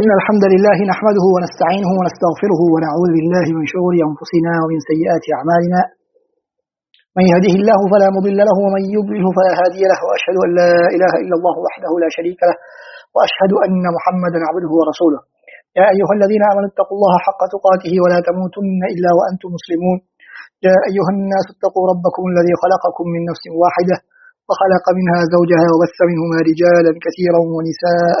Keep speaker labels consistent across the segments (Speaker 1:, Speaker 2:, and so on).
Speaker 1: إن الحمد لله نحمده ونستعينه ونستغفره ونعوذ بالله من شرور أنفسنا ومن سيئات أعمالنا. من يهده الله فلا مضل له ومن يضلله فلا هادي له وأشهد أن لا إله إلا الله وحده لا شريك له وأشهد أن محمدا عبده ورسوله. يا أيها الذين آمنوا اتقوا الله حق تقاته ولا تموتن إلا وأنتم مسلمون. يا أيها الناس اتقوا ربكم الذي خلقكم من نفس واحدة وخلق منها زوجها وبث منهما رجالا كثيرا ونساء.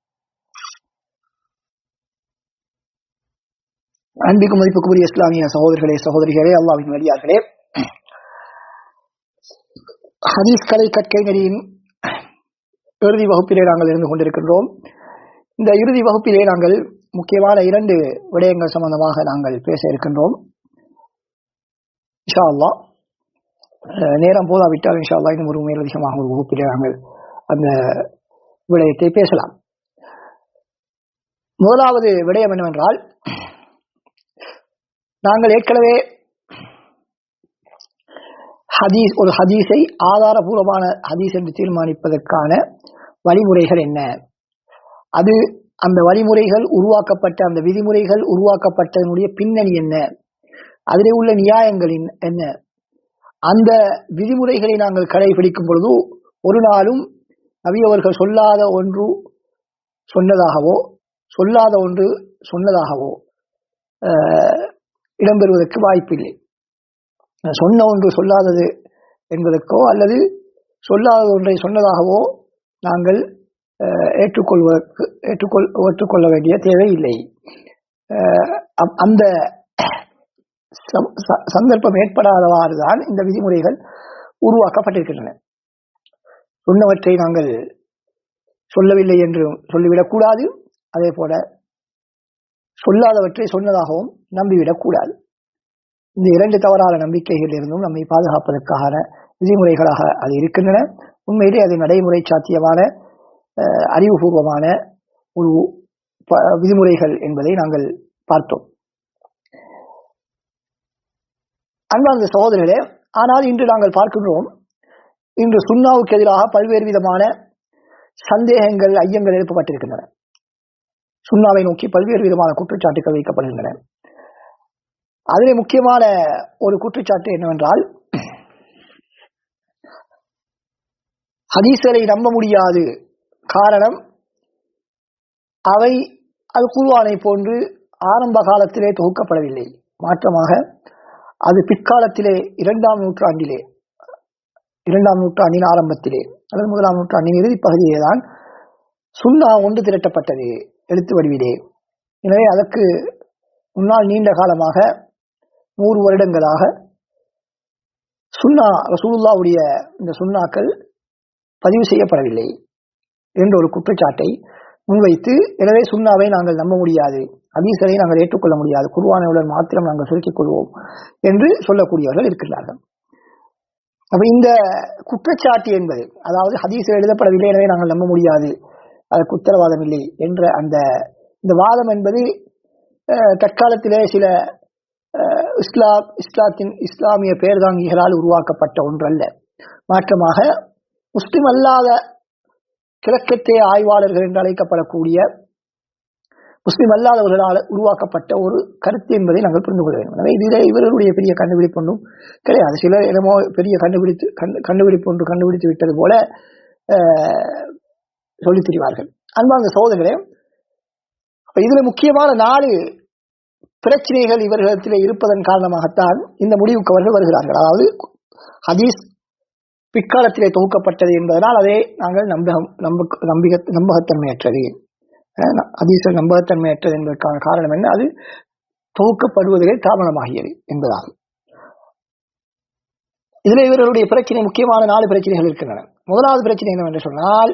Speaker 1: அன்பிக்கும் மதிப்புக்குரிய இஸ்லாமிய சகோதரிகளே சகோதரிகளே அல்லாவின் வழியார்களே ஹதீஸ் கலை கற்கைஞரின் இறுதி வகுப்பிலே நாங்கள் இருந்து கொண்டிருக்கின்றோம். இந்த இறுதி வகுப்பிலே நாங்கள் முக்கியமான இரண்டு விடயங்கள் சம்பந்தமாக நாங்கள் பேச இருக்கின்றோம். இன்ஷா அல்லா நேரம் போதாவிட்டால் இன்ஷா அல்லா இன்னும் ஒரு மேலதிகமாக ஒரு வகுப்பிலே நாங்கள் அந்த விடயத்தை பேசலாம். முதலாவது விடயம் என்னவென்றால் நாங்கள் ஏற்கனவே ஹதீஸ் ஒரு ஹதீஸை ஆதாரபூர்வமான ஹதீஸ் என்று தீர்மானிப்பதற்கான வழிமுறைகள் என்ன? அது அந்த வழிமுறைகள் உருவாக்கப்பட்ட அந்த விதிமுறைகள் உருவாக்கப்பட்டதனுடைய பின்னணி என்ன? அதிலே உள்ள நியாயங்களின் என்ன? அந்த விதிமுறைகளை நாங்கள் கடைபிடிக்கும் பொழுது ஒரு நாளும் நவியவர்கள் சொல்லாத ஒன்று சொன்னதாகவோ சொல்லாத ஒன்று சொன்னதாகவோ இடம்பெறுவதற்கு வாய்ப்பில்லை. சொன்ன ஒன்று சொல்லாதது என்பதற்கோ அல்லது சொல்லாத ஒன்றை சொன்னதாகவோ நாங்கள் ஏற்றுக்கொள்வதற்கு ஏற்றுக்கொள் ஏற்றுக்கொள்ள வேண்டிய தேவை இல்லை. அந்த சந்தர்ப்பம் ஏற்படாதவாறு தான் இந்த விதிமுறைகள் உருவாக்கப்பட்டிருக்கின்றன. சொன்னவற்றை நாங்கள் சொல்லவில்லை என்று சொல்லிவிடக்கூடாது. அதே போல சொல்லாதவற்றை சொன்னதாகவும் நம்பிவிடக்கூடாது. இந்த இரண்டு தவறான நம்பிக்கைகளில் இருந்தும் நம்மை பாதுகாப்பதற்கான விதிமுறைகளாக அது இருக்கின்றன. உண்மையிலே அது நடைமுறை சாத்தியமான அறிவுபூர்வமான ஒரு விதிமுறைகள் என்பதை நாங்கள் பார்த்தோம். அன்பார்ந்த சகோதரர்களே ஆனால் இன்று நாங்கள் பார்க்கின்றோம் இன்று சுண்ணாவுக்கு எதிராக பல்வேறு விதமான சந்தேகங்கள் ஐயங்கள் எழுப்பப்பட்டிருக்கின்றன. சுண்ணாவை நோக்கி பல்வேறு விதமான குற்றச்சாட்டுகள் வைக்கப்படுகின்றன. அதிலே முக்கியமான ஒரு குற்றச்சாட்டு என்னவென்றால் ஹதீசரை நம்ப முடியாது காரணம் அவை அது குருவானை போன்று ஆரம்ப காலத்திலே தொகுக்கப்படவில்லை. மாற்றமாக அது பிற்காலத்திலே இரண்டாம் நூற்றாண்டிலே இரண்டாம் நூற்றாண்டின் ஆரம்பத்திலே அல்லது முதலாம் நூற்றாண்டின் இறுதி பகுதியிலே தான் சுண்ணா ஒன்று திரட்டப்பட்டது. எழுத்து வடிவிலே. எனவே அதற்கு முன்னால் நீண்ட காலமாக நூறு வருடங்களாக சுன்னா ரசூலுல்லாவுடைய இந்த சுண்ணாக்கள் பதிவு செய்யப்படவில்லை என்ற ஒரு குற்றச்சாட்டை முன்வைத்து எனவே சுண்ணாவை நாங்கள் நம்ப முடியாது அதீசரை நாங்கள் ஏற்றுக்கொள்ள முடியாது குருவானையுடன் மாத்திரம் நாங்கள் சுருக்கிக் கொள்வோம் என்று சொல்லக்கூடியவர்கள் இருக்கிறார்கள் அப்ப இந்த குற்றச்சாட்டு என்பது அதாவது ஹதீஸ் எழுதப்படவில்லை எனவே நாங்கள் நம்ப முடியாது அதற்கு உத்தரவாதம் இல்லை என்ற அந்த இந்த வாதம் என்பது தற்காலத்திலே சில இஸ்லாம் இஸ்லாத்தின் இஸ்லாமிய பேர்தாங்கிகளால் உருவாக்கப்பட்ட ஒன்றல்ல. மாற்றமாக முஸ்லிம் அல்லாத கிழக்கத்தே ஆய்வாளர்கள் என்று அழைக்கப்படக்கூடிய முஸ்லிம் அல்லாதவர்களால் உருவாக்கப்பட்ட ஒரு கருத்து என்பதை நாங்கள் புரிந்து கொள்ள வேண்டும். எனவே இதில் இவர்களுடைய பெரிய கண்டுபிடிப்பு ஒன்றும் கிடையாது. சிலர் என்னமோ பெரிய கண்டுபிடித்து கண்டுபிடிப்பு ஒன்று கண்டுபிடித்து விட்டது போல சொல்லித் தெரிவார்கள். அன்பார்ந்த சோதர்களே இதுல முக்கியமான நாலு பிரச்சனைகள் இவர்களிடத்தில் இருப்பதன் காரணமாகத்தான் இந்த முடிவுக்கு அவர்கள் வருகிறார்கள். அதாவது ஹதீஸ் பிற்காலத்திலே தொகுக்கப்பட்டது என்பதனால் அதை நாங்கள் நம்பகம் நம்ப நம்பிக நம்பகத்தன்மையற்றது. ஹதீஸில் நம்பகத்தன்மையற்றது என்பதற்கான காரணம் என்ன? அது தொகுக்கப்படுவதிலே தாமதமாகியது என்பதாகும். இதுல இவர்களுடைய பிரச்சனை முக்கியமான நாலு பிரச்சனைகள் இருக்கின்றன. முதலாவது பிரச்சனை என்னவென்று சொன்னால்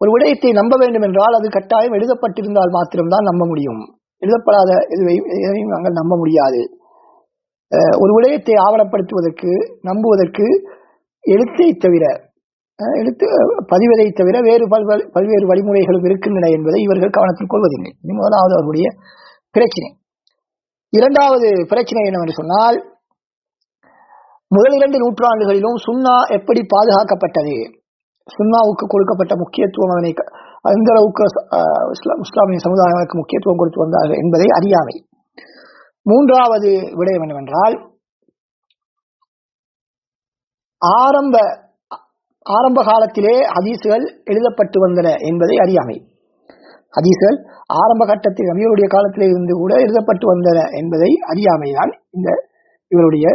Speaker 1: ஒரு விடயத்தை நம்ப வேண்டும் என்றால் அது கட்டாயம் எழுதப்பட்டிருந்தால் மாத்திரம்தான் நம்ப முடியும். எழுதப்படாத எதுவையும் எதையும் நாங்கள் நம்ப முடியாது. ஒரு விடயத்தை ஆவணப்படுத்துவதற்கு நம்புவதற்கு எழுத்தை தவிர எழுத்து பதிவதை தவிர வேறு பல்வேறு பல்வேறு வழிமுறைகளும் இருக்கின்றன என்பதை இவர்கள் கவனத்தில் கொள்வதில்லை. இது முதலாவது அவர்களுடைய பிரச்சனை. இரண்டாவது பிரச்சனை என்னவென்று சொன்னால் முதல் இரண்டு நூற்றாண்டுகளிலும் சுண்ணா எப்படி பாதுகாக்கப்பட்டது? சுன்னாவுக்கு கொடுக்கப்பட்ட முக்கியத்துவம் அதனை எந்த அளவுக்கு இஸ்லாமிய சமுதாயங்களுக்கு முக்கியத்துவம் கொடுத்து வந்தார்கள் என்பதை அறியாமை. மூன்றாவது விடயம் என்னவென்றால் ஆரம்ப ஆரம்ப காலத்திலே ஹதீசுகள் எழுதப்பட்டு வந்தன என்பதை அறியாமை. ஹதீசுகள் ஆரம்ப கட்டத்தில் நபிகளுடைய காலத்திலே இருந்து கூட எழுதப்பட்டு வந்தன என்பதை அறியாமைதான் இந்த இவருடைய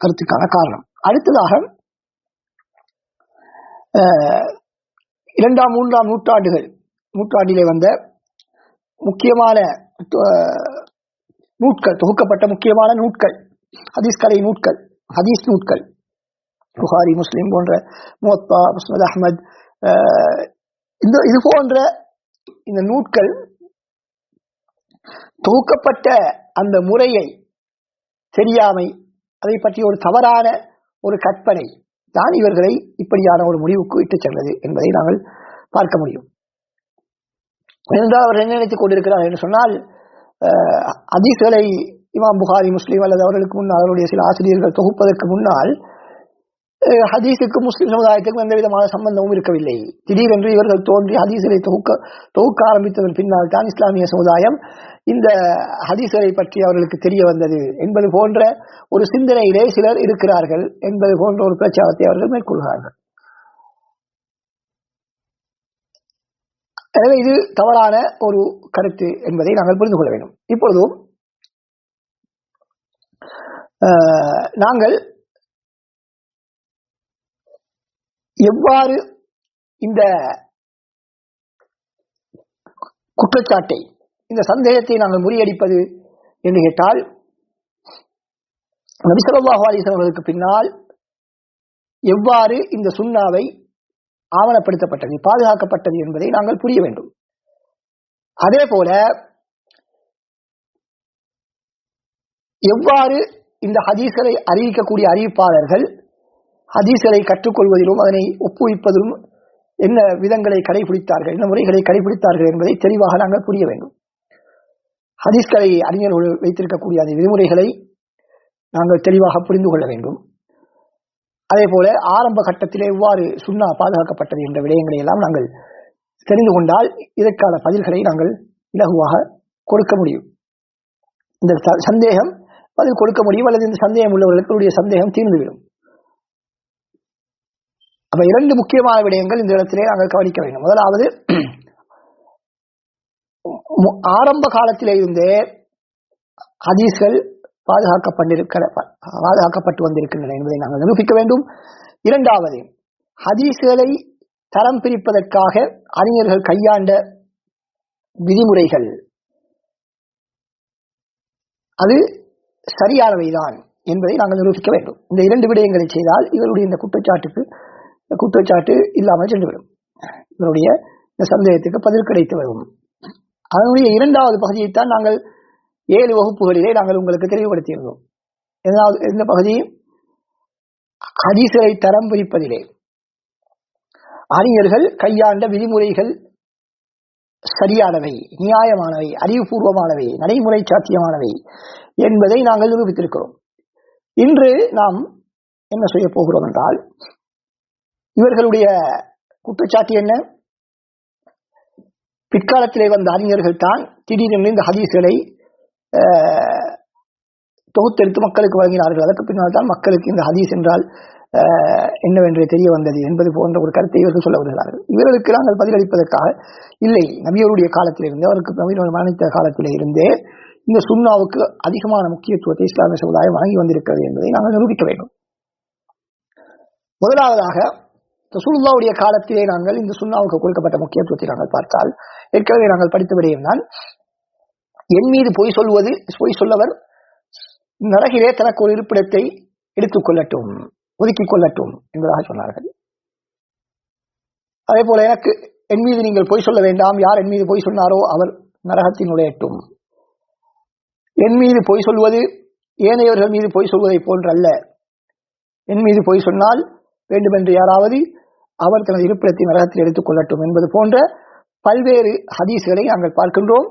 Speaker 1: கருத்துக்கான காரணம். அடுத்ததாக இரண்டாம் மூன்றாம் நூற்றாண்டுகள் நூற்றாண்டிலே வந்த முக்கியமான நூட்கள் தொகுக்கப்பட்ட முக்கியமான நூட்கள் ஹதீஸ் கலை நூட்கள் ஹதீஸ் நூட்கள். புகாரி முஸ்லிம் போன்ற மோத்பா முஸ்மத் அஹ்மத் இந்த இது போன்ற இந்த நூட்கள் தொகுக்கப்பட்ட அந்த முறையை தெரியாமை அதை பற்றி ஒரு தவறான ஒரு கற்பனை தான் இவர்களை இப்படியான ஒரு முடிவுக்கு இட்டுச் சென்றது என்பதை நாங்கள் பார்க்க முடியும். என்றால் அவர் என்ன நினைத்துக் கொண்டிருக்கிறார் என்று சொன்னால் அஹ், இமாம் புகாரி முஸ்லீம் அல்லது அவர்களுக்கு முன்னால் அவருடைய சில ஆசிரியர்கள் தொகுப்பதற்கு முன்னால் ஹதீஸுக்கும் முஸ்லிம் சமுதாயத்துக்கும் எந்த விதமான சம்பந்தமும் இருக்கவில்லை திடீரென்று இவர்கள் தோன்றி ஹதீஸ்களை தொகுக்க தொகுக்க ஆரம்பித்ததன் பின்னால் தான் இஸ்லாமிய சமுதாயம் இந்த ஹதீஸ்களை பற்றி அவர்களுக்கு தெரிய வந்தது என்பது போன்ற ஒரு சிந்தனையிலே சிலர் இருக்கிறார்கள் என்பது போன்ற ஒரு பிரச்சாரத்தை அவர்கள் மேற்கொள்கிறார்கள் எனவே இது தவறான ஒரு கருத்து என்பதை நாங்கள் புரிந்து கொள்ள வேண்டும். இப்பொழுதும் நாங்கள் எவ்வாறு இந்த குற்றச்சாட்டை இந்த சந்தேகத்தை நாங்கள் முறியடிப்பது என்று கேட்டால் நபி ஸல்லல்லாஹு அவர்களுக்கு பின்னால் எவ்வாறு இந்த சுண்ணாவை ஆவணப்படுத்தப்பட்டது பாதுகாக்கப்பட்டது என்பதை நாங்கள் புரிய வேண்டும். அதே போல எவ்வாறு இந்த ஹதீஸ்களை அறிவிக்கக்கூடிய அறிவிப்பாளர்கள் ஹதீஸ்களை கற்றுக்கொள்வதிலும் அதனை ஒப்புவிப்பதிலும் என்ன விதங்களை கடைபிடித்தார்கள் என்ன முறைகளை கடைபிடித்தார்கள் என்பதை தெளிவாக நாங்கள் புரிய வேண்டும். ஹதீஸ்களை அறிஞர்கள் வைத்திருக்கக்கூடிய அந்த விதிமுறைகளை நாங்கள் தெளிவாக புரிந்து கொள்ள வேண்டும். அதே போல ஆரம்ப கட்டத்திலே எவ்வாறு சுன்னா பாதுகாக்கப்பட்டது என்ற விடயங்களை எல்லாம் நாங்கள் தெரிந்து கொண்டால் இதற்கான பதில்களை நாங்கள் இலகுவாக கொடுக்க முடியும். இந்த ச- சந்தேகம் பதில் கொடுக்க முடியும் அல்லது இந்த சந்தேகம் உள்ளவர்களுக்கு சந்தேகம் தீர்ந்துவிடும். அப்ப இரண்டு முக்கியமான விடயங்கள் இந்த இடத்திலே நாங்கள் கவனிக்க வேண்டும். முதலாவது ஆரம்ப காலத்திலே இருந்தே ஹதீஸ்கள் பாதுகாக்கப்பட்டிருக்கிற பாதுகாக்கப்பட்டு வந்திருக்கின்றன என்பதை நாங்கள் நிரூபிக்க வேண்டும். இரண்டாவது ஹதீஸ்களை தரம் பிரிப்பதற்காக அறிஞர்கள் கையாண்ட விதிமுறைகள். அது சரியானவைதான் என்பதை நாங்கள் நிரூபிக்க வேண்டும். இந்த இரண்டு விடயங்களை செய்தால் இவருடைய இந்த குற்றச்சாட்டுக்கு குற்றச்சாட்டு இல்லாமல் சென்றுவிடும். இவருடைய இந்த சந்தேகத்துக்கு பதில் கிடைத்து வரும். அதனுடைய இரண்டாவது பகுதியைத்தான் நாங்கள் ஏழு வகுப்புகளிலே நாங்கள் உங்களுக்கு தெளிவுபடுத்தியிருந்தோம். இரண்டாவது இந்த பகுதி ஹதீஸ்களை தரம் பிரிப்பதிலே. அறிஞர்கள் கையாண்ட விதிமுறைகள் சரியானவை நியாயமானவை அறிவுபூர்வமானவை நடைமுறை சாத்தியமானவை என்பதை நாங்கள் நிரூபித்திருக்கிறோம். இன்று நாம் என்ன செய்ய போகிறோம் என்றால் இவர்களுடைய குற்றச்சாட்டு என்ன? பிற்காலத்திலே வந்த அறிஞர்கள் தான் திடீரென்று இந்த ஹதீஸ்களை தொகுத்தெடுத்து மக்களுக்கு வழங்கினார்கள். அதற்கு பின்னால் தான் மக்களுக்கு இந்த ஹதீஸ் என்றால் அஹ், என்னவென்று தெரிய வந்தது என்பது போன்ற ஒரு கருத்தை இவர்கள் சொல்ல வருகிறார்கள். இவர்களுக்கு நாங்கள் பதிலளிப்பதற்காக இல்லை. நபியருடைய காலத்திலிருந்து அவருக்கு நவீன மரணித்த காலத்திலே இருந்தே இந்த சுன்னாவுக்கு அதிகமான முக்கியத்துவத்தை இஸ்லாமிய சமுதாயம் வழங்கி வந்திருக்கிறது என்பதை நாங்கள் நிரூபிக்க வேண்டும். முதலாவதாக ரசூலுல்லாவுடைய காலத்திலே நாங்கள் இந்த சுண்ணாவுக்கு கொடுக்கப்பட்ட முக்கியத்துவத்தை நாங்கள் பார்த்தால் ஏற்கனவே நாங்கள் படித்த விடயம் தான். என் மீது பொய் சொல்வது பொய் சொல்லவர் நரகிலே தனக்கு ஒரு இருப்பிடத்தை எடுத்துக் கொள்ளட்டும் ஒதுக்கிக் கொள்ளட்டும் என்பதாக சொன்னார்கள். அதே போல எனக்கு என் மீது நீங்கள் பொய் சொல்ல வேண்டாம் யார் என் மீது பொய் சொன்னாரோ அவர் நரகத்தின் நுழையட்டும். என் மீது பொய் சொல்வது ஏனையவர்கள் மீது பொய் சொல்வதை போன்றல்ல. என் மீது பொய் சொன்னால் வேண்டுமென்று யாராவது அவர் தனது இருப்பிடத்தை நரகத்தில் எடுத்துக் கொள்ளட்டும் என்பது போன்ற பல்வேறு ஹதீஸ்களை நாங்கள் பார்க்கின்றோம்.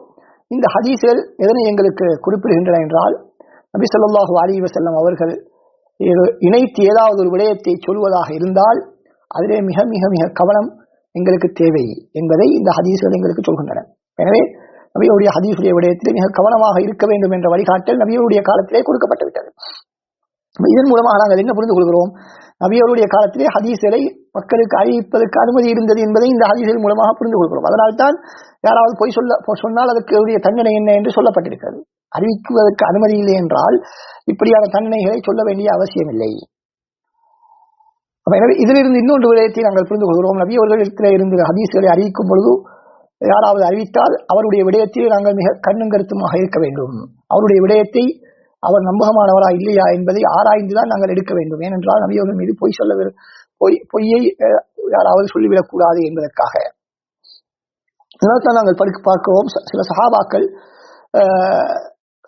Speaker 1: இந்த ஹதீஸ்கள் எதனை எங்களுக்கு குறிப்பிடுகின்றன என்றால் நபி சொல்லாஹு அலி வசல்லம் அவர்கள் இணைத்து ஏதாவது ஒரு விடயத்தை சொல்வதாக இருந்தால் அதிலே மிக மிக மிக கவனம் எங்களுக்கு தேவை என்பதை இந்த ஹதீஸ்கள் எங்களுக்கு சொல்கின்றன. எனவே நபியுடைய ஹதீஸுடைய விடயத்திலே மிக கவனமாக இருக்க வேண்டும் என்ற வழிகாட்டல் நபியுடைய காலத்திலே கொடுக்கப்பட்டு விட்டது இதன் மூலமாக நாங்கள் என்ன புரிந்து கொள்கிறோம்? நபியவருடைய காலத்திலே ஹதீஸ்களை மக்களுக்கு அறிவிப்பதற்கு அனுமதி இருந்தது என்பதை இந்த ஹதீஸ்கள் மூலமாக புரிந்து கொள்கிறோம் அதனால்தான் யாராவது பொய் சொல்ல சொன்னால் அதுக்கு தண்டனை என்ன என்று சொல்லப்பட்டிருக்கிறது. அறிவிக்குவதற்கு அனுமதி இல்லை என்றால் இப்படியான தண்டனைகளை சொல்ல வேண்டிய அவசியம் இல்லை எனவே இதிலிருந்து இன்னொன்று விடயத்தை நாங்கள் புரிந்து கொள்கிறோம் நபி அவர்களிடத்தில் இருந்து ஹதீஸ்களை அறிவிக்கும் பொழுது யாராவது அறிவித்தால் அவருடைய விடயத்தில் நாங்கள் மிக கண்ணும் கருத்துமாக இருக்க வேண்டும். அவருடைய விடயத்தை அவர் நம்பகமானவரா இல்லையா என்பதை ஆராய்ந்துதான் நாங்கள் எடுக்க வேண்டும். ஏனென்றால் நபி அவர்கள் மீது பொய் சொல்ல பொய் பொய்யை யாராவது சொல்லிவிடக் கூடாது என்பதற்காக. இதனால்தான் நாங்கள் படிக்க பார்க்கிறோம். சில சஹாபாக்கள்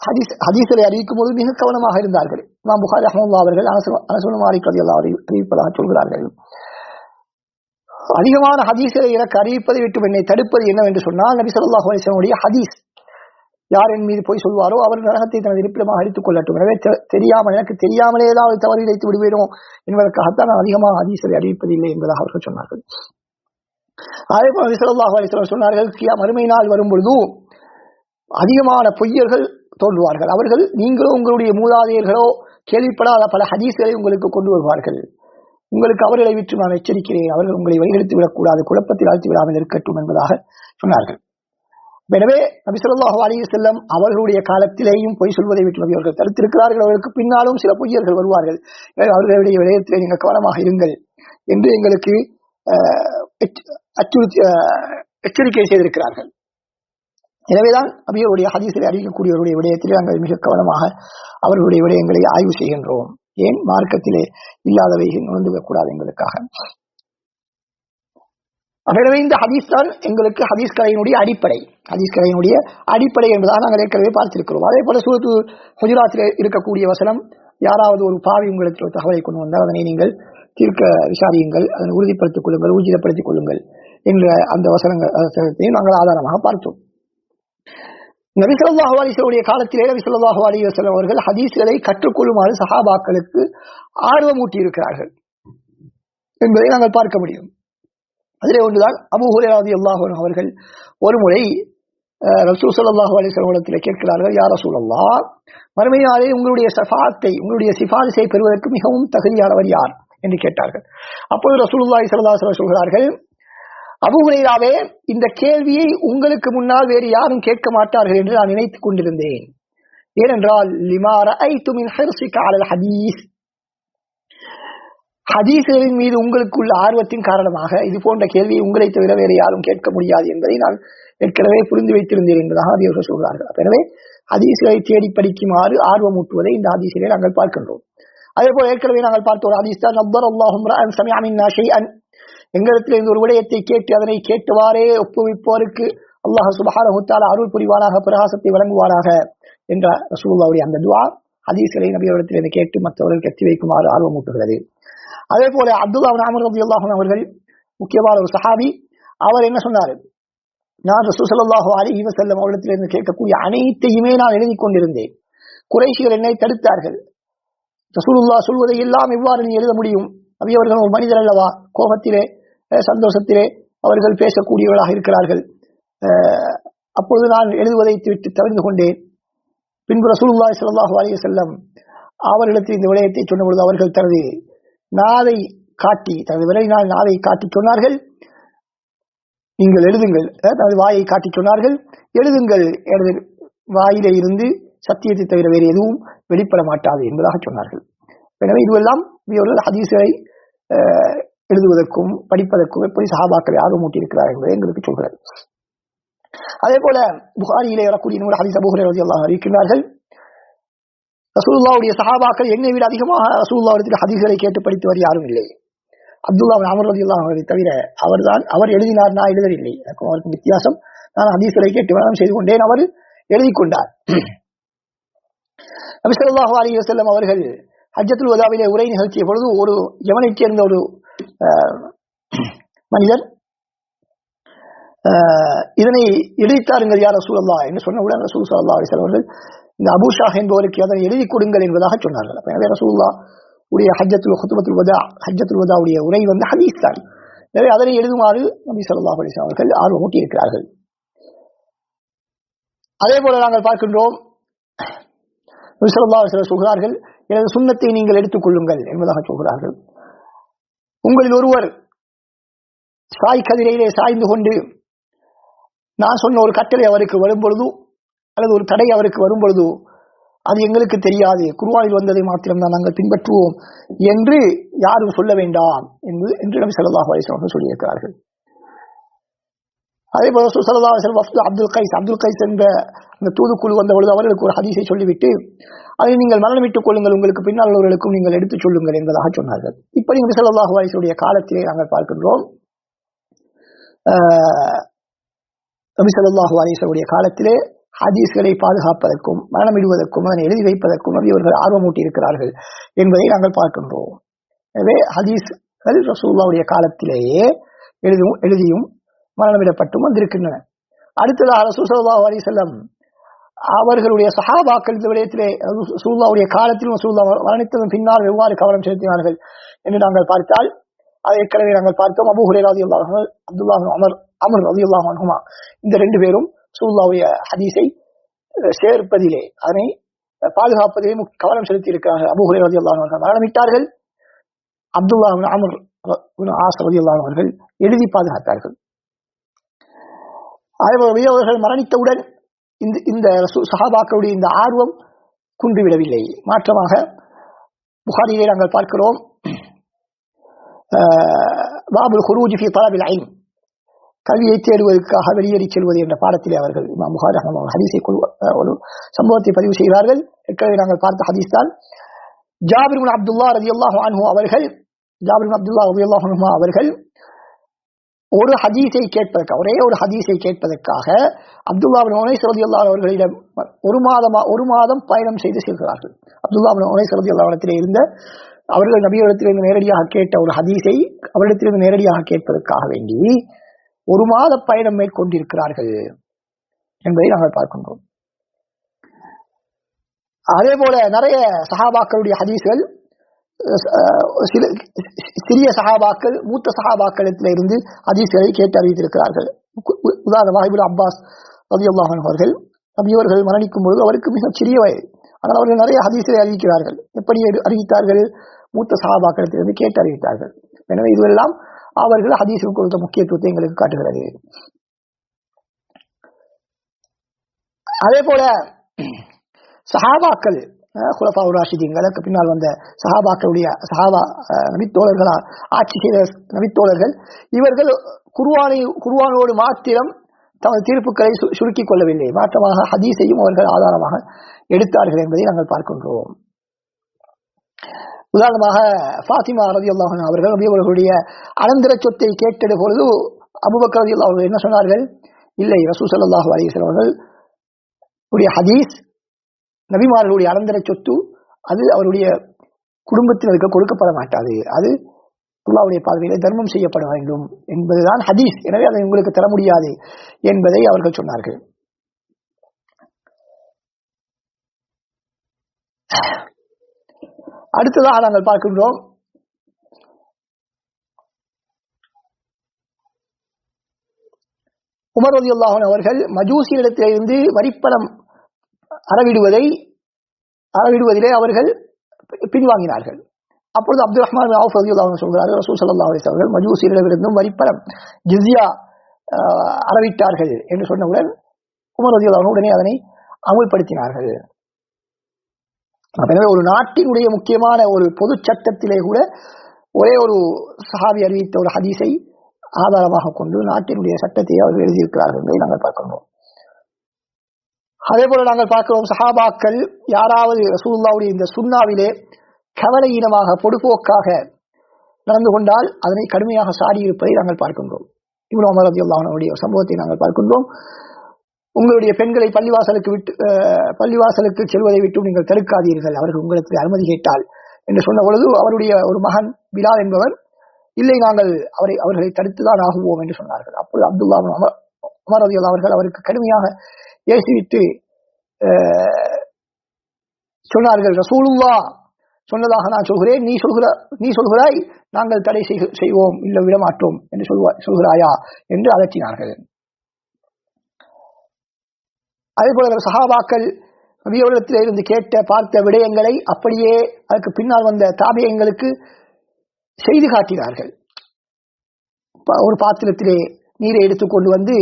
Speaker 1: ஹதீஸ் ஹதீஸரை அறிவிக்கும் போது மிக கவனமாக இருந்தார்கள். நாம் புகாரி அஹமதுல்லா அவர்கள் அனசுன மாலிக் ரதி அல்லா அறிவிப்பதாக சொல்கிறார்கள். அதிகமான ஹதீஸரை எனக்கு அறிவிப்பதை விட்டு என்னை தடுப்பது என்னவென்று சொன்னால் நபி சொல்லாஹ் அலைஹி ஹதீஸ். யார் என் மீது போய் சொல்வாரோ அவர் நரகத்தை தனது இருப்பிடமாக அடித்துக் கொள்ளட்டும். எனவே தெரியாமல் எனக்கு தெரியாமலே ஏதாவது தவறு இழைத்து விடுவேனோ என்பதற்காகத்தான் நான் அதிகமாக ஹதீஸரை அறிவிப்பதில்லை என்பதாக அவர்கள் சொன்னார்கள். அதே போல நபி சொன்னார்கள் கியா மறுமை நாள் வரும் அதிகமான பொய்யர்கள் தோன்றுவார்கள். அவர்கள் நீங்களோ உங்களுடைய மூதாதையர்களோ கேள்விப்படாத பல ஹதீஸ்களை உங்களுக்கு கொண்டு வருவார்கள். உங்களுக்கு அவர்களை விற்று நான் எச்சரிக்கிறேன். அவர்கள் உங்களை வழிகெடுத்து விடக்கூடாது. குழப்பத்தில் ஆழ்த்தி விடாமல் இருக்கட்டும் என்பதாக சொன்னார்கள். எனவே நபி ஸல்லல்லாஹு செல்லம் அவர்களுடைய காலத்திலேயும் பொய் சொல்வதை விட்டு நபி அவர்கள் தடுத்திருக்கிறார்கள். அவர்களுக்கு பின்னாலும் சில பொய்யர்கள் வருவார்கள். அவர்களுடைய விடயத்திலே நீங்கள் கவனமாக இருங்கள் என்று எங்களுக்கு அஹ், அச்சுறுத்தி அஹ், எச்சரிக்கை செய்திருக்கிறார்கள். எனவேதான் நபியருடைய ஹதீஸில் அறிவிக்கக்கூடியவருடைய விடயத்திலே நாங்கள் மிக கவனமாக அவர்களுடைய விடயங்களை ஆய்வு செய்கின்றோம். ஏன்? மார்க்கத்திலே இல்லாதவை நுழைந்து விடக்கூடாது என்பதற்காக எனவே இந்த ஹதீஸ் தான் எங்களுக்கு ஹதீஸ் கலையினுடைய அடிப்படை. ஹதீஸ் கலையினுடைய அடிப்படை என்பதாக நாங்கள் ஏற்கனவே பார்த்திருக்கிறோம். அதே போல சூரத்து குஜராத்தில் இருக்கக்கூடிய வசனம் யாராவது ஒரு பாவி உங்களுக்கு ஒரு தகவலை கொண்டு வந்தால் அதனை நீங்கள் தீர்க்க விசாரியுங்கள் அதனை உறுதிப்படுத்திக் கொள்ளுங்கள் ஊர்ஜிதப்படுத்திக் கொள்ளுங்கள் என்ற அந்த வசனங்கள் வசனத்தையும் நாங்கள் ஆதாரமாக பார்த்தோம். நபிசல்லாஹு அலிசலுடைய காலத்திலே நபிசல்லாஹு ஸல்லல்லாஹு அலைஹி அவர்கள் ஹதீஸ்களை கற்றுக்கொள்ளுமாறு சஹாபாக்களுக்கு ஆர்வமூட்டி இருக்கிறார்கள் என்பதை நாங்கள் பார்க்க முடியும். அதிலே ஒன்றுதான் அபு ஹுரேராதி அல்லாஹன் அவர்கள் ஒருமுறை முறை ரசூல் ஸல்லல்லாஹு கேட்கிறார்கள் யார் ரசூல் அல்லா யா மறுமையாலே உங்களுடைய சஃபாத்தை உங்களுடைய சிபாரிசை பெறுவதற்கு மிகவும் தகுதியானவர் யார்? என்று கேட்டார்கள். அப்போது ரசூலுல்லாஹி ஸல்லல்லாஹு சொல்கிறார்கள் அபூ இந்த கேள்வியை உங்களுக்கு முன்னால் வேறு யாரும் கேட்க மாட்டார்கள் என்று நான் நினைத்துக் கொண்டிருந்தேன். ஏனென்றால் லிமா ஐ துமின் ஹிர்ஸிக ஹதீஸ். ஹதீசுகளின் மீது உங்களுக்குள்ள ஆர்வத்தின் காரணமாக இது போன்ற கேள்வியை உங்களை தவிர வேறு யாரும் கேட்க முடியாது என்பதை நான் ஏற்கனவே புரிந்து வைத்திருந்தேன் என்பதாக அதிகர்கள் சொல்கிறார்கள். எனவே ஹதீசுகளை தேடி படிக்குமாறு ஆர்வம் ஊட்டுவதை இந்த ஹதீசிலே நாங்கள் பார்க்கின்றோம். அதே போல ஏற்கனவே நாங்கள் பார்த்த ஒரு ஹதீஸ் தான் நப்பர் அல்லாஹும் ரஅன் எங்களிடத்தில் ஒரு விடயத்தை கேட்டு அதனை கேட்டுவாரே ஒப்புவிப்போருக்கு அல்லாஹ் சுபஹானஹு அருள் புரிவாராக பிரகாசத்தை வழங்குவாராக என்ற ரசூல்லாவுடைய அந்த துவா ஹதீஸ்களை நபியவரிடத்திலிருந்து கேட்டு மற்றவர்கள் எத்தி வைக்குமாறு ஆர்வம் ஊட்டுகிறது. அதே போல அப்துல்லா அமர் ரபி அல்லாஹன் அவர்கள் முக்கியமான ஒரு சஹாபி. அவர் என்ன சொன்னார்? நான் ரசூசல்லாஹு அலி செல்லம் அவரிடத்திலிருந்து கேட்கக்கூடிய அனைத்தையுமே நான் எழுதி கொண்டிருந்தேன். குறைஷிகள் என்னை தடுத்தார்கள். ரசூலுல்லா சொல்வதை எல்லாம் எவ்வாறு நீ எழுத முடியும்? அவை அவர்கள் ஒரு மனிதர் அல்லவா? கோபத்திலே சந்தோஷத்திலே அவர்கள் பேசக்கூடியவர்களாக இருக்கிறார்கள். அப்பொழுது நான் எழுதுவதை விட்டு தவிர்த்து கொண்டேன். பின்பு ரசூலுல்லாய் ஸல்லல்லாஹு அலி செல்லம் அவரிடத்தில் இந்த விடயத்தை சொன்னபொழுது அவர்கள் தனது நாவை காட்டி தனது விரைவினால் நாவை காட்டி சொன்னார்கள். நீங்கள் எழுதுங்கள். தனது வாயை காட்டி சொன்னார்கள். எழுதுங்கள். எனது வாயிலே இருந்து சத்தியத்தை தவிர வேறு எதுவும் வெளிப்பட மாட்டாது என்பதாக சொன்னார்கள். எனவே இதுவெல்லாம் இவர்கள் ஹதீஸை எழுதுவதற்கும் படிப்பதற்கும் எப்படி சஹாபாக்களை ஆர்வமூட்டி இருக்கிறார் என்பதை எங்களுக்கு சொல்கிறார் அதே போல புகாரியிலே வரக்கூடிய நூறு ஹதீஸ் அபூஹரை ரலியல்லாஹு ரசூல்லாவுடைய சஹாபாக்கள் என்னை விட அதிகமாக ரசூல்லாவுடைய ஹதீஸ்களை கேட்டு படித்தவர் யாரும் இல்லை. அப்துல்லா அமர் ரலியல்லாஹு அவர்களை தவிர அவர்தான் அவர் எழுதினார் நான் எழுதவில்லை. எனக்கும் அவருக்கும் வித்தியாசம். நான் ஹதீஸ்களை கேட்டு வரணம் செய்து கொண்டேன் அவர் எழுதி கொண்டார் நபிசல்லாஹு அலி வசல்லம் அவர்கள் ஹஜ்ஜத்துல் உதாவிலே உரை நிகழ்த்திய பொழுது ஒரு யமனைச் சேர்ந்த ஒரு அஹ், மனிதர் இதனை எழுதித்தாருங்கள் யார் ரசூலல்லா என்று சொன்னவுடன் ரசூல் சல்லா அலிஸ்லாம் அவர்கள் இந்த அபுஷாஹ் என்பவருக்கு அதனை எழுதி கொடுங்கள் என்பதாக சொன்னார்கள். அப்ப எனவே ரசூல்லா உடைய ஹஜ்ஜத்துல் ஹுத்துபத்துல் வதா ஹஜ்ஜத்துல் வதாவுடைய உரை வந்து ஹதீஸ் தான் எனவே அதனை எழுதுமாறு நபி ஸல்லல்லாஹு அலைஹி அவர்கள் ஆர்வமூட்டி இருக்கிறார்கள் அதே போல நாங்கள் பார்க்கின்றோம் நபி ஸல்லல்லாஹு சொல்கிறார்கள் எனது சுண்ணத்தை நீங்கள் எடுத்துக் கொள்ளுங்கள் என்பதாக சொல்கிறார்கள். உங்களில் ஒருவர் சாய் கதிரையிலே சாய்ந்து கொண்டு நான் சொன்ன ஒரு கட்டளை அவருக்கு வரும்பொழுதோ அல்லது ஒரு தடை அவருக்கு வரும்பொழுதோ அது எங்களுக்கு தெரியாது. குருவாயில் வந்ததை மாத்திரம்தான் நாங்கள் பின்பற்றுவோம் என்று யாரும் சொல்ல வேண்டாம் என்று என்று நபி ஸல்லல்லாஹு அலைஹி சொல்லியிருக்கிறார்கள். அதே போல ரசூல் வஃப்து அப்துல் கைஸ் அப்துல் கைஸ் என்ற அந்த தூதுக்குழு வந்த பொழுது அவர்களுக்கு ஒரு ஹதீஸை சொல்லிவிட்டு அதை நீங்கள் மரணமிட்டுக் கொள்ளுங்கள் உங்களுக்கு பின்னால் உள்ளவர்களுக்கும் நீங்கள் எடுத்துச் சொல்லுங்கள் என்பதாக சொன்னார்கள். இப்படி நபி ஸல்லல்லாஹு அலைஹி காலத்திலே நாங்கள் பார்க்கின்றோம். ஆஹ், நபி ஸல்லல்லாஹு காலத்திலே ஹதீஸ்களை பாதுகாப்பதற்கும் மரணமிடுவதற்கும் அதனை எழுதி வைப்பதற்கும் நபி அவர்கள் ஆர்வமூட்டி இருக்கிறார்கள் என்பதை நாங்கள் பார்க்கின்றோம். எனவே ஹதீஸ்கள் ரசூல்லாவுடைய காலத்திலேயே எழுதும் எழுதியும் மரணமிடப்பட்டும் வந்திருக்கின்றன. அடுத்ததாக ரசூல் சல்லாஹூ அலைஹி செல்லம் அவர்களுடைய சஹாபாக்கள் இந்த விடயத்திலே சூல்லாவுடைய காலத்திலும் சூல்லா மரணித்ததும் பின்னால் எவ்வாறு கவனம் செலுத்தினார்கள் என்று நாங்கள் பார்த்தால் அதை ஏற்கனவே நாங்கள் பார்த்தோம். அபு ஹுரைரா ரலியல்லாஹு அமர் அமர் ரவி அன்ஹுமா. இந்த ரெண்டு பேரும் ரசூலுல்லாவுடைய ஹதீஸை சேர்ப்பதிலே அதனை பாதுகாப்பதிலே கவனம் செலுத்தி இருக்கிறார்கள் அபூ ரதி ரலியல்லாஹு மரணமிட்டார்கள் அப்துல்லா அமர் ஆஸ் ரலியல்லாஹு அல்லாஹர்கள் அவர்கள் எழுதி பாதுகாத்தார்கள். அதேபோல அவர்கள் மரணித்தவுடன் இந்த இந்த சஹாபாக்களுடைய இந்த ஆர்வம் குன்றுவிடவில்லை. மாற்றமாக புகாரிலே நாங்கள் பார்க்கிறோம். ஆஹ், பாபுல் ஹுரூஜி ஃபி தலபில் ஐன் கல்வியை தேடுவதற்காக வெளியேறி செல்வது என்ற பாடத்திலே அவர்கள் இமாம் புகாரி அகமது ஹதீஸை ஒரு சம்பவத்தை பதிவு செய்கிறார்கள் ஏற்கனவே நாங்கள் பார்த்த ஹதீஸ் தான் ஜாபிர் இப்னு அப்துல்லா அல்லாஹ் அன்ஹு அவர்கள் ஜாபிர் இப்னு அப்துல்லா ரலியல்லாஹு அன்ஹு அவர்கள் ஒரு ஹதீஸை கேட்பதற்காக ஒரே ஒரு ஹதீஸை கேட்பதற்காக அப்துல்லா பின் ரதி அல்லாஹ் அவர்களிடம் ஒரு மாதமா ஒரு மாதம் பயணம் செய்து செல்கிறார்கள். அப்துல்லா பின் ரதி ரலியல்லாஹு இடத்திலே இருந்த அவர்கள் நபியிடத்திலிருந்து நேரடியாக கேட்ட ஒரு ஹதீஸை அவரிடத்திலிருந்து நேரடியாக கேட்பதற்காக வேண்டி ஒரு மாத பயணம் மேற்கொண்டிருக்கிறார்கள் என்பதை நாங்கள் பார்க்கின்றோம். அதே போல நிறைய சகாபாக்களுடைய ஹதீஸ்கள் சில சிறிய சகாபாக்கள் மூத்த சகாபாக்களத்தில் இருந்து ஹதீஸ்களை கேட்டு அறிவித்திருக்கிறார்கள். உ- உதாரணமாக இப்னு அப்பாஸ் ரலியல்லாஹு அவர்கள் நபி அவர்கள் மரணிக்கும் பொழுது அவருக்கு மிகச் சிறிய வயது. ஆனால் அவர்கள் நிறைய ஹதீஸ்களை அறிவிக்கிறார்கள். எப்படி அறிவித்தார்கள்? மூத்த சஹாபாக்களிடத்திலிருந்து கேட்டு அறிவித்தார்கள். எனவே இதுவெல்லாம் அவர்கள் ஹதீஸுக்கு கொடுத்த முக்கியத்துவத்தை எங்களுக்கு காட்டுகிறது. அதே போல சஹாபாக்கள் குலஃபா ராஷிதீங்களுக்கு பின்னால் வந்த சஹாபாக்களுடைய சஹாபா அஹ், நபித்தோழர்களா ஆட்சி செய்த நபித்தோழர்கள் இவர்கள் குருவானை குருவானோடு மாத்திரம் தமது தீர்ப்புகளை சு- சுருக்கிக் கொள்ளவில்லை. மாற்றமாக ஹதீஸையும் அவர்கள் ஆதாரமாக எடுத்தார்கள் என்பதை நாங்கள் பார்க்கின்றோம். உதாரணமாக ஃபாத்திமா ரதி அல்லாஹன் அவர்கள் நபி அவர்களுடைய சொத்தை கேட்டது பொழுது அபூபக்கர் ரதி அவர்கள் என்ன சொன்னார்கள்? இல்லை ரசூ சல்லாஹு அலைஹி அவர்கள் உடைய ஹதீஸ் நபிமார்களுடைய அனந்திர சொத்து அது அவருடைய குடும்பத்தினருக்கு கொடுக்கப்பட மாட்டாது. அது அல்லாவுடைய பார்வையிலே தர்மம் செய்யப்பட வேண்டும் என்பதுதான் ஹதீஸ். எனவே அதை உங்களுக்கு தர முடியாது என்பதை அவர்கள் சொன்னார்கள். அடுத்ததாக நாங்கள் பார்க்கின்றோம். உமர் ரலியல்லாஹு அவர்கள் மஜூசியிடத்திலிருந்து வரிப்பணம் அறவிடுவதை அறவிடுவதிலே அவர்கள் பின்வாங்கினார்கள். அப்பொழுது அப்துல் ரஹ்மான் அவுஃப் ரலியல்லாஹு சொல்கிறார்கள் ரசூல் சல்லா அலிஸ் அவர்கள் மஜூசியிடமிருந்தும் வரிப்பணம் ஜிஸ்யா அறவிட்டார்கள் என்று சொன்னவுடன் உமர் ரலியல்லாஹு உடனே அதனை அமுல்படுத்தினார்கள். எனவே ஒரு நாட்டினுடைய முக்கியமான ஒரு பொது சட்டத்திலே கூட ஒரே ஒரு சஹாபி அறிவித்த ஒரு ஹதீஸை ஆதாரமாக கொண்டு நாட்டினுடைய சட்டத்தை அவர்கள் எழுதியிருக்கிறார்கள் என்பதை நாங்கள் பார்க்கின்றோம். அதே போல நாங்கள் பார்க்கிறோம் சஹாபாக்கள் யாராவது ரசூல்லாவுடைய இந்த சுண்ணாவிலே கவலையீனமாக பொடுபோக்காக நடந்து கொண்டால் அதனை கடுமையாக சாடியிருப்பதை நாங்கள் பார்க்கின்றோம். இவ்வளவு அமரதி அல்லாஹனுடைய சம்பவத்தை நாங்கள் பார்க்கின்றோம். உங்களுடைய பெண்களை பள்ளிவாசலுக்கு விட்டு அஹ், பள்ளிவாசலுக்கு செல்வதை விட்டு நீங்கள் தடுக்காதீர்கள். அவர்கள் உங்களுக்கு அனுமதி கேட்டால் என்று சொன்ன பொழுது அவருடைய ஒரு மகன் பிலால் என்பவர் இல்லை நாங்கள் அவரை அவர்களை தடுத்துதான் ஆகுவோம் என்று சொன்னார்கள். அப்பொழுது அப்துல்லா பின் உமர் அவர்கள் அவருக்கு கடுமையாக ஏசிவிட்டு சொன்னார்கள் ரசூலுல்லா சொன்னதாக நான் சொல்கிறேன். நீ சொல்கிற நீ சொல்கிறாய் நாங்கள் தடை செய்வோம். இல்லை விடமாட்டோம் என்று சொல்வா சொல்கிறாயா? என்று அதட்டினார்கள் அதே போல சஹாபாக்கள் நபியவரிடத்தில் இருந்து கேட்ட பார்த்த விடயங்களை அப்படியே அதற்கு பின்னால் வந்த தாபியங்களுக்கு செய்து காட்டினார்கள். ஒரு பாத்திரத்திலே நீரை எடுத்துக்கொண்டு வந்து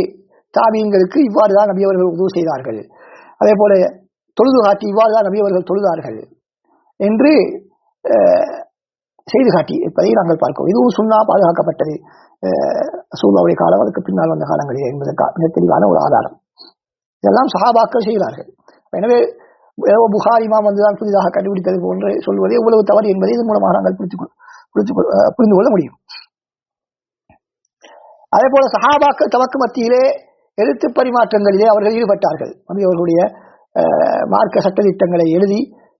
Speaker 1: தாபியங்களுக்கு இவ்வாறு தான் நபியவர்கள் உதவு செய்தார்கள். அதே போல தொழுது காட்டி இவ்வாறு தான் நபியவர்கள் தொழுதார்கள் என்று செய்து காட்டி இருப்பதை நாங்கள் பார்க்கிறோம். இதுவும் சுண்ணா பாதுகாக்கப்பட்டது. சூழ்நிலை காலம் அதுக்கு பின்னால் வந்த காலங்களில் என்பதற்கு மிக தெளிவான ஒரு ஆதாரம். இதெல்லாம் சஹாபாக்கள் செய்கிறார்கள். எனவே ஏதோ புகார் இமாம் வந்துதான் புதிதாக கண்டுபிடித்தது போன்று சொல்வது எவ்வளவு தவறு என்பதை இதன் மூலமாக நாங்கள் புரிந்து புரிந்து கொள்ள முடியும். அதே போல சஹாபாக்கள் தமக்கு மத்தியிலே எழுத்து பரிமாற்றங்களிலே அவர்கள் ஈடுபட்டார்கள். நபி அவர்களுடைய அஹ், மார்க்க சட்டத்திட்டங்களை எழுதி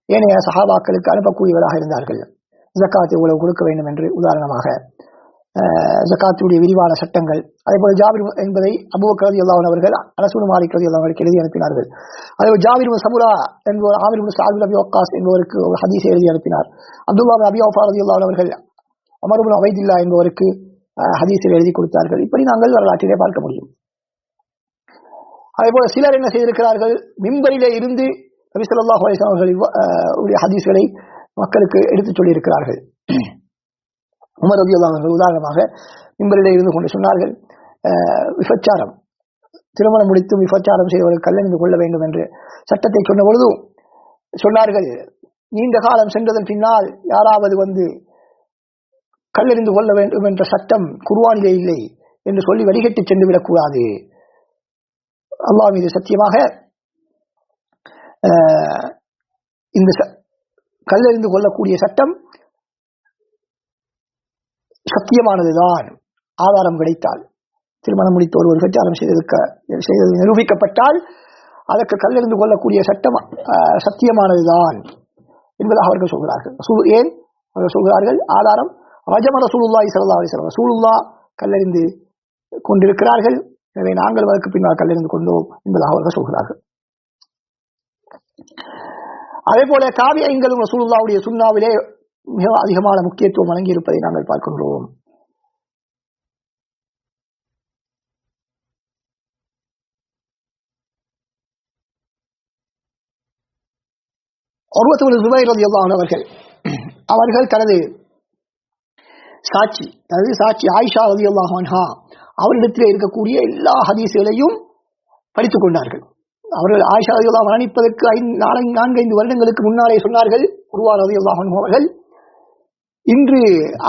Speaker 1: ஏனைய சஹாபாக்களுக்கு அனுப்பக்கூடியவராக இருந்தார்கள். ஜக்காத் இவ்வளவு கொடுக்க வேண்டும் என்று உதாரணமாக ஜக்காத்துடைய விரிவான சட்டங்கள். அதே போல ஜாபிர் என்பதை அபுவ கருதி அல்லாவன் அவர்கள் அரசு மாறி கருதி அவர்களுக்கு எழுதி அனுப்பினார்கள். அதே போல ஜாபிர் சமுரா என்பவர் ஆமிர் பின் அபி ஒக்காஸ் என்பவருக்கு ஒரு ஹதீஸை எழுதி அனுப்பினார். அப்துல்லா அபி வஃபா ரதி அல்லாவன் அவர்கள் அமருபுல் அவைதில்லா என்பவருக்கு ஹதீஸில் எழுதி கொடுத்தார்கள். இப்படி நாங்கள் வரலாற்றிலே பார்க்க முடியும். அதே போல சிலர் என்ன செய்திருக்கிறார்கள்? மிம்பரிலே இருந்து நபி ஸல்லல்லாஹு அவர்கள் அஹ், உடைய ஹதீஸ்களை மக்களுக்கு எடுத்துச் சொல்லியிருக்கிறார்கள். உமர் ரலியல்லாஹு அவர்கள் உதாரணமாக மிம்பரிலே இருந்து கொண்டு சொன்னார்கள் விபச்சாரம். திருமணம் முடித்து விபச்சாரம் செய்தவர்கள் கல்லறிந்து கொள்ள வேண்டும் என்று சட்டத்தை சொன்ன பொழுதும் சொன்னார்கள் நீண்ட காலம் சென்றதன் பின்னால் யாராவது வந்து கல்லறிந்து கொள்ள வேண்டும் என்ற சட்டம் குருவானிலே இல்லை என்று சொல்லி வழிகட்டி சென்று விடக்கூடாது. அல்லாஹ் மீது சத்தியமாக இந்த ச- கல்லறிந்து கொள்ளக்கூடிய சட்டம் சத்தியமானதுதான். ஆதாரம் கிடைத்தால். திருமணம் முடித்த ஒருவர் பிரச்சாரம் செய்ததற்கு செய்தது நிரூபிக்கப்பட்டால் அதற்கு கல்லெறிந்து கொள்ளக்கூடிய சட்டம் அஹ், சத்தியமானதுதான் என்பதாக அவர்கள் சொல்கிறார்கள். ஏன்? அவர்கள் சொல்கிறார்கள் ஆதாரம் ரஜம ரசூலுல்லாஹி ஸல்லல்லாஹு அலைஹி வஸல்லம் கல்லறிந்து கொண்டிருக்கிறார்கள் எனவே நாங்கள் அதற்கு பின்னால் கல்லறிந்து கொண்டோம் என்பதாக அவர்கள் சொல்கிறார்கள். அதே போல காவியங்களும் ரசூலுல்லாவுடைய சுண்ணாவிலே மிக அதிகமான முக்கியத்துவம் வழங்கி இருப்பதை நாங்கள் பார்க்கின்றோம். ஒருவத்து ஜுபைர் ரலியல்லாஹு அவர்கள் அவர்கள் தனது சாட்சி தனது சாட்சி ஆயிஷா ரதி அன்ஹா அவரிடத்தில் இருக்கக்கூடிய எல்லா ஹதீஸ்களையும் படித்துக் கொண்டார்கள். அவர்கள் ஆயிஷா ரலியல்லாஹு மரணிப்பதற்கு ஐந்து நான்கு நான்கைந்து வருடங்களுக்கு முன்னாலே சொன்னார்கள். குருவார் ரதி அல்லாஹன் அவர்கள் இன்று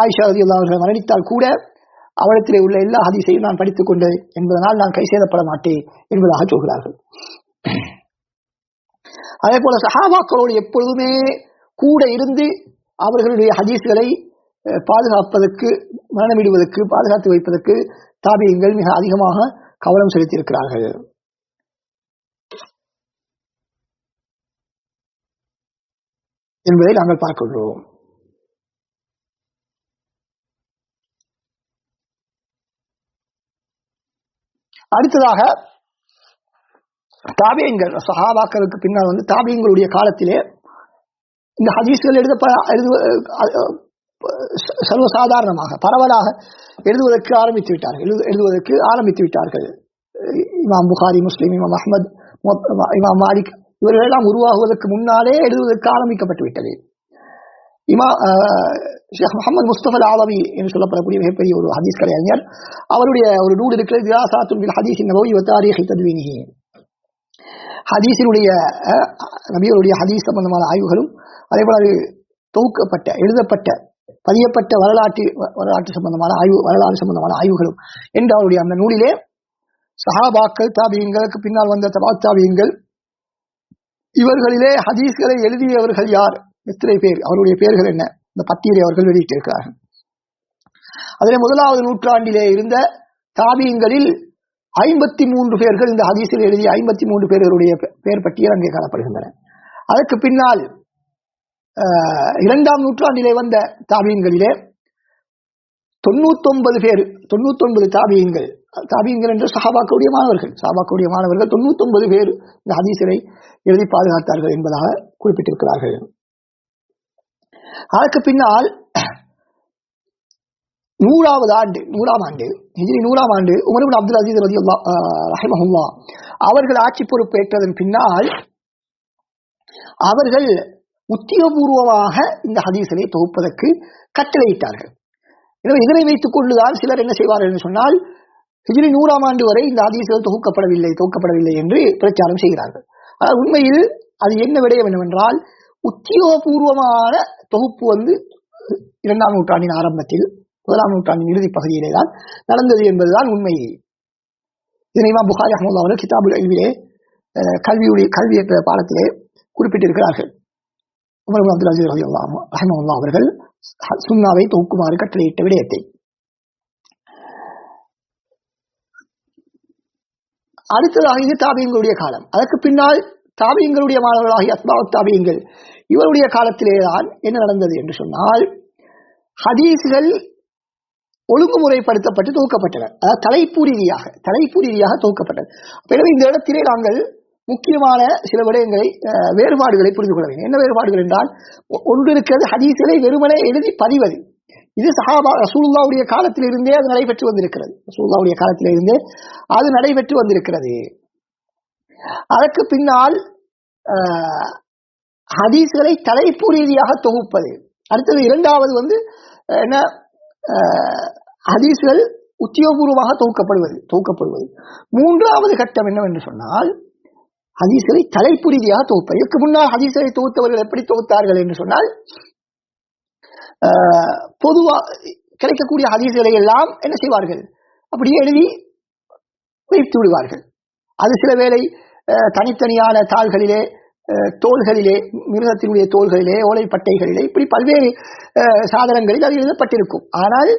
Speaker 1: ஆயிஷா ரதி அவர்கள் மரணித்தால் கூட அவளத்திலே உள்ள எல்லா ஹதீஸையும் நான் படித்துக் கொண்டேன் என்பதனால் நான் கை சேதப்பட மாட்டேன் என்பதாக சொல்கிறார்கள். அதே போல சஹாபாக்களோடு எப்பொழுதுமே கூட இருந்து அவர்களுடைய ஹதீஸ்களை பாதுகாப்பதற்கு மரணமிடுவதற்கு பாதுகாத்து வைப்பதற்கு தாபியங்கள் மிக அதிகமாக கவனம் செலுத்தியிருக்கிறார்கள். என்பதை நாங்கள் பார்க்கின்றோம். அடுத்ததாக தாபியங்கள் சஹாபாக்களுக்கு பின்னால் வந்து தாபியங்களுடைய காலத்திலே இந்த ஹதீஸ்கள் எழுத எழுது சர்வசாதாரணமாக பரவலாக எழுதுவதற்கு ஆரம்பித்து விட்டார்கள். எழுது- எழுதுவதற்கு ஆரம்பித்து விட்டார்கள். இமாம் புகாரி முஸ்லீம் இமாம் அஹமத் இமாம் மாலிக் இவர்கள் எல்லாம் உருவாகுவதற்கு முன்னாலே எழுதுவதற்கு ஆரம்பிக்கப்பட்டு விட்டது. இமா ஷேக் முகமது முஸ்தபல் ஆலவி என்று சொல்லப்படக்கூடிய மிகப்பெரிய ஒரு ஹதீஸ் கலைஞர். அவருடைய ஒரு நூல் இருக்கிறது திராசாத்துன் ஹதீஸ் நபவி வத்தாரிஹி தத்வீனிஹி ஹதீஸினுடைய அஹ், ஹதீஸ் சம்பந்தமான ஆய்வுகளும் அதே போல அது தொகுக்கப்பட்ட எழுதப்பட்ட பதியப்பட்ட வரலாற்று வ- வரலாற்று சம்பந்தமான ஆய்வு வரலாறு சம்பந்தமான ஆய்வுகளும். என்று அவருடைய அந்த நூலிலே சஹாபாக்கள் தாபியங்களுக்கு பின்னால் வந்த தபாத் தாபியங்கள் இவர்களிலே ஹதீஸ்களை எழுதியவர்கள் யார்? எத்தனை பேர் அவருடைய பெயர்கள் என்ன? இந்த பட்டியலை அவர்கள் வெளியிட்டிருக்கிறார்கள். அதில் முதலாவது நூற்றாண்டிலே இருந்த தாபியங்களில் ஐம்பத்தி மூன்று பேர்கள் இந்த ஹதீஸில் எழுதிய ஐம்பத்தி மூன்று பேர்களுடைய பெயர் பட்டியல் அங்கே காணப்படுகின்றன. அதற்கு பின்னால் இரண்டாம் நூற்றாண்டிலே வந்த தாபியங்களிலே தொண்ணூத்தொன்பது பேர் தொண்ணூத்தொன்பது தாபியங்கள் தாபியங்கள் என்று சஹாபாக்களுடைய மாணவர்கள் சஹாபாக்களுடைய மாணவர்கள் தொண்ணூத்தொன்பது பேர் இந்த ஹதீசரை எழுதி பாதுகாத்தார்கள் என்பதாக குறிப்பிட்டிருக்கிறார்கள். அதற்கு பின்னால் நூறாவது ஆண்டு நூறாம் ஆண்டு ஹிஜ்ரி நூறாம் ஆண்டு உமர் இப்னு அப்துல் அசீஸ் ரதி ரஹிமஹுல்லா அவர்கள் ஆட்சி பொறுப்பேற்றதன் பின்னால் அவர்கள் உத்தியோகபூர்வமாக இந்த ஹதீசனை தொகுப்பதற்கு கட்டளையிட்டார்கள். எனவே இதனை வைத்துக் கொண்டுதான் சிலர் என்ன செய்வார்கள் என்று சொன்னால் ஹிஜ்ரி நூறாம் ஆண்டு வரை இந்த ஹதீசுகள் தொகுக்கப்படவில்லை தொகுக்கப்படவில்லை என்று பிரச்சாரம் செய்கிறார்கள். ஆனால் உண்மையில் அது என்ன விடயம் என்னவென்றால் உத்தியோகபூர்வமான தொகுப்பு வந்து இரண்டாம் நூற்றாண்டின் ஆரம்பத்தில் முதலாம் நூற்றாண்டின் இறுதி பகுதியிலே தான் நடந்தது என்பதுதான் உண்மை. இதனைமா புகாரி அஹமது அவர்கள் கிதாபுல் அல்விலே கல்வியுடைய கல்வி என்ற பாடத்திலே குறிப்பிட்டிருக்கிறார்கள். உமர் அப்துல் அஜீஸ் ரஹிமஹுல்லா அவர்கள் சுன்னாவை தொகுக்குமாறு கட்டளையிட்ட விடயத்தை. அடுத்ததாக இது தாபியங்களுடைய காலம். அதற்கு பின்னால் தாபியங்களுடைய மாணவர்களாகிய அஸ்பாவத் தாபியங்கள் இவருடைய காலத்திலேதான் என்ன நடந்தது என்று சொன்னால் ஹதீஸ்கள் ஒழுங்குமுறைப்படுத்தப்பட்டு தொகுக்கப்பட்டன. அதாவது தலைப்பு ரீதியாக தலைப்பு ரீதியாக தொகுக்கப்பட்டது எனவே இந்த இடத்திலே நாங்கள் முக்கியமான சில விடயங்களை வேறுபாடுகளை புரிந்து கொள்ள வேண்டும். என்ன வேறுபாடுகள் என்றால் ஒன்று இருக்கிறது ஹதீஸ்களை வெறுமனே எழுதி பதிவது. இது சஹாபா ரசூலுல்லாவுடைய காலத்திலிருந்தே அது நடைபெற்று வந்திருக்கிறது. ரசூலுல்லாவுடைய காலத்திலிருந்தே அது நடைபெற்று வந்திருக்கிறது. அதற்கு பின்னால் ஹதீஸ்களை தலைப்பு ரீதியாக தொகுப்பது. அடுத்தது இரண்டாவது வந்து என்ன ஹதீஸ்கள் உத்தியோகபூர்வமாக தொகுக்கப்படுவது தொகுக்கப்படுவது. மூன்றாவது கட்டம் என்னவென்று சொன்னால் ஹதீஸ்களை தலைப்பு ரீதியாக தொகுப்பது. இதற்கு முன்னால் ஹதீஸ்களை தொகுத்தவர்கள் எப்படி தொகுத்தார்கள் என்று சொன்னால் பொதுவாக பொதுவா கிடைக்கக்கூடிய ஹதீஸ்களை எல்லாம் என்ன செய்வார்கள்? அப்படியே எழுதி வைத்து விடுவார்கள். அது சில வேளை அஹ், தனித்தனியான தாள்களிலே தோள்களிலே மிருகத்தினுடைய தோள்களிலே ஓலைப்பட்டைகளிலே இப்படி பல்வேறு சாதனங்களில் அது எழுதப்பட்டிருக்கும். ஆனால்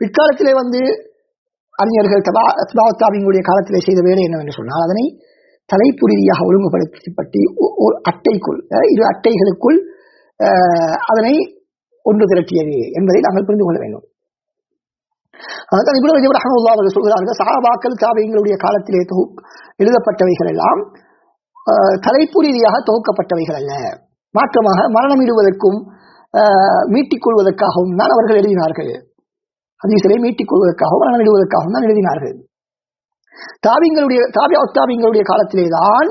Speaker 1: பிற்காலத்திலே வந்து அறிஞர்கள் தபா தபாவத்தாவிங்களுடைய காலத்திலே செய்த வேலை என்னவென்று சொன்னால் அதனை தலைப்பு ரீதியாக ஒழுங்குபடுத்தப்பட்டு ஒரு அட்டைக்குள் அஹ், இரு அட்டைகளுக்குள் அதனை ஒன்று திரட்டியது என்பதை நாங்கள் புரிந்து கொள்ள வேண்டும். அதான் இப்னு ரஜப் அவர்கள் சொல்கிறார்கள் சஹாபாக்கள் தாபியங்களுடைய காலத்திலே தொகு எழுதப்பட்டவைகள் எல்லாம் தலைப்பு ரீதியாக தொகுக்கப்பட்டவைகள் அல்ல. மாற்றமாக மரணமிடுவதற்கும் மீட்டிக் கொள்வதற்காகவும் தான் அவர்கள் எழுதினார்கள். ஹதீஸரை மீட்டிக் கொள்வதற்காகவும் மரணமிடுவதற்காகவும் தான் எழுதினார்கள். தாவிங்களுடைய தாபியா தாபியங்களுடைய காலத்திலே தான்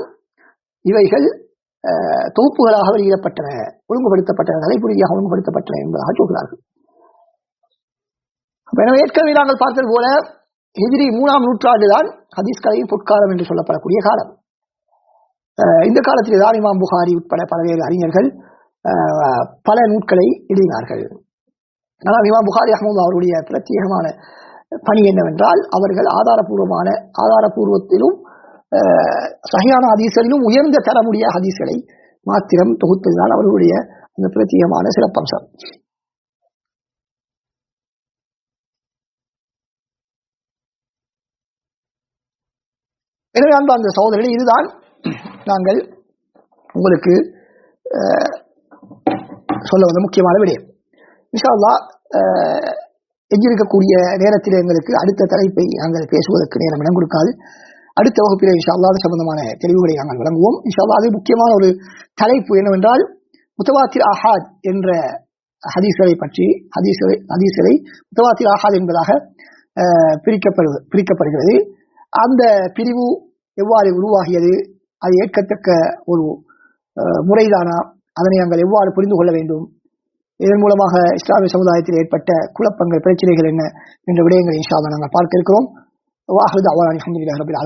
Speaker 1: இவைகள் தொகுப்புகளாக வெளியிடப்பட்டன ஒழுங்குபடுத்தப்பட்டன தலைப்புரீதியாக ஒழுங்குபடுத்தப்பட்டன என்பதாக சொல்கிறார்கள். எனவே ஏற்கனவே நாங்கள் பார்த்தது போல எதிரி மூணாம் நூற்றாண்டு தான் ஹதீஸ் கலையின் பொற்காலம் என்று சொல்லப்படக்கூடிய காலம். இந்த காலத்தில் தான் இமாம் புகாரி உட்பட பல்வேறு அறிஞர்கள் பல நூட்களை எழுதினார்கள். ஆனால் இமாம் புகாரி அஹமது அவருடைய பிரத்யேகமான பணி என்னவென்றால் அவர்கள் ஆதாரபூர்வமான ஆதாரபூர்வத்திலும் சகையான சஹியான ஹதீஸ்களிலும் உயர்ந்த தரமுடைய ஹதீஸ்களை மாத்திரம் தொகுத்ததுதான் அவர்களுடைய அந்த பிரத்யேகமான சிறப்பம்சம். எனவே அந்த சகோதரர்களே இதுதான் நாங்கள் உங்களுக்கு சொல்ல வந்த முக்கியமான விடயம். விஷாலா அல்லாஹ் எஞ்சிருக்கக்கூடிய நேரத்தில் எங்களுக்கு அடுத்த தலைப்பை நாங்கள் பேசுவதற்கு நேரம் இடம் கொடுக்காது. அடுத்த வகுப்பில் இன்ஷா அது சம்பந்தமான தெளிவுகளை நாங்கள் வழங்குவோம். விஷாலா அது முக்கியமான ஒரு தலைப்பு என்னவென்றால் முத்தவாத்திர் ஆஹாத் என்ற ஹதீஸ்களை பற்றி ஹதீஸ்களை ஹதீஸ்களை முத்தவாத்திர் ஆஹாத் என்பதாக பிரிக்கப்படுவது பிரிக்கப்படுகிறது. அந்த பிரிவு எவ்வாறு உருவாகியது அது ஏற்கத்தக்க ஒரு முறைதானா? அதனை நாங்கள் எவ்வாறு புரிந்து கொள்ள வேண்டும்? இதன் மூலமாக இஸ்லாமிய சமுதாயத்தில் ஏற்பட்ட குழப்பங்கள் பிரச்சனைகள் என்ன? என்ற விடயங்களை இன்ஷா நாங்கள் பார்க்க இருக்கிறோம். வாஹது அவான் அலமதுல்லாஹி ரபில்